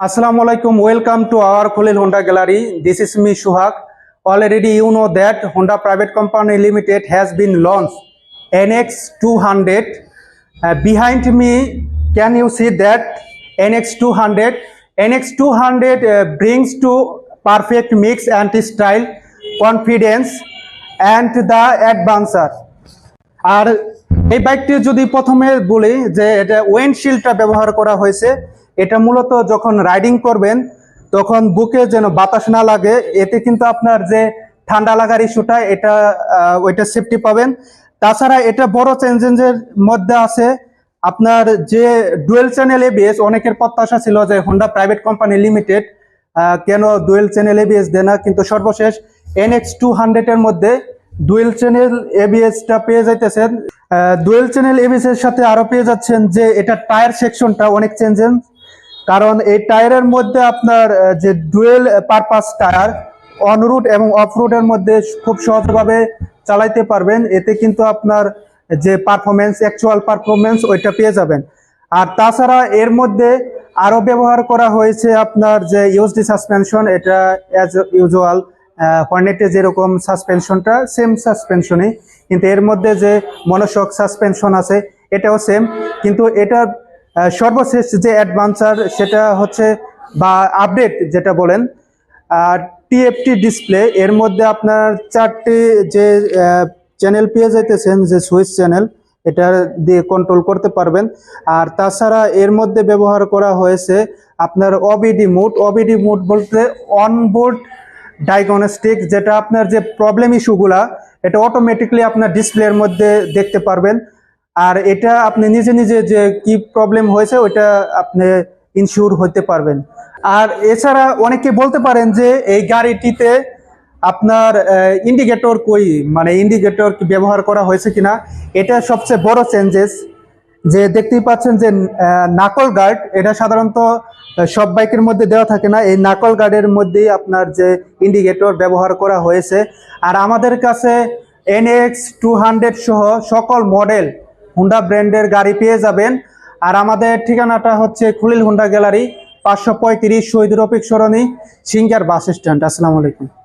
আসসালাম আলাইকুম welcome to our Khulil Honda gallery this is me Suhak already you know that Honda private company limited has been launch N X two hundred behind me can you see that N X two hundred N X two hundred brings to perfect mix and style confidence and the adventure আর এই বাইকটি যদি প্রথমে বলি যে এটা ওয়েন্ড শিল্ডটা ব্যবহার করা হয়েছে এটা মূলত যখন রাইডিং করবেন, তখন বুকে যেন বাতাস না লাগে, এতে কিন্তু আপনার যে ঠান্ডা লাগার ইস্যুটা, এটা ওইটা সেফটি পাবেন। তাছাড়া এটা বড় চেঞ্জের মধ্যে আছে। আপনার যে ডুয়েল চ্যানেল এবিএস অনেকের প্রত্যাশা ছিল যে হোন্ডা প্রাইভেট কোম্পানি লিমিটেড কেন ডুয়েল চ্যানেল এবিএস দেয় না, কিন্তু সর্বশেষ এনএক্স টু হান্ড্রেডের মধ্যে ডুয়েল চ্যানেল এবিএসটা পেয়ে যাইতেছেন। ডুয়েল চ্যানেল এবিএস এর সাথে আরও পেয়ে যাচ্ছেন যে এটা টায়ার সেকশনটা অনেক চেঞ্জেস কারণ এই টায়ারের মধ্যে আপনার যে dual purpose tyre on road এবং অফ রুটের মধ্যে খুব সহজভাবে চালাইতে পারবেন। এতে কিন্তু আপনার যে পারফরমেন্স অ্যাকচুয়াল পারফরমেন্স ওইটা পেয়ে যাবেন। আর তাছাড়া এর মধ্যে আরও ব্যবহার করা হয়েছে আপনার যে ইউএসডি সাসপেনশন এটা অ্যাজ ইউজুয়াল হর্নেটে যেরকম সাসপেনশনটা সেম সাসপেনশনই কিন্তু এর মধ্যে যে মনোশক সাসপেনশন আছে এটাও সেম কিন্তু আহ, সর্বশেষ যে অ্যাডভান্সার সেটা হচ্ছে বা আপডেট যেটা বলেন আর টিএফটি ডিসপ্লে এর মধ্যে আপনার চারটি যে চ্যানেল পেয়ে যাইতেছেন, যে সুইচ চ্যানেল এটা দিয়ে কন্ট্রোল করতে পারবেন। আর তাছাড়া এর মধ্যে ব্যবহার করা হয়েছে আপনার অবিডি মুড অবিডি মুড বলতে অনবোর্ড ডায়াগনস্টিক যেটা আপনার যে প্রবলেম ইস্যুগুলা এটা অটোমেটিকলি আপনার ডিসপ্লের মধ্যে দেখতে পারবেন। আর এটা আপনি নিজে নিজে যে কি প্রবলেম হয়েছে, ওইটা আপনি ইনশিওর হতে পারবেন। আর এছাড়া অনেকে বলতে পারেন যে এই গাড়িটিতে আপনার ইন্ডিকেটর কই মানে ইন্ডিকেটর ব্যবহার করা হয়েছে কিনা, এটা সবচেয়ে বড় চেঞ্জেস যে দেখতেই পাচ্ছেন যে নাকল গার্ড এটা সাধারণত সব বাইকের মধ্যে দেওয়া থাকে না। এই নাকল গার্ডের মধ্যেই আপনার যে ইন্ডিকেটর ব্যবহার করা হয়েছে। আর আমাদের কাছে এনএক্স টু সহ সকল মডেল হুন্ডা ব্র্যান্ডের গাড়ি পেয়ে যাবেন। আর আমাদের ঠিকানাটা হচ্ছে খুলিল হুন্ডা গ্যালারি পাঁচশো পঁয়ত্রিশ শহীদ রফিক সরণি, সিঙ্গার বাস স্ট্যান্ড। আসসালামু আলাইকুম।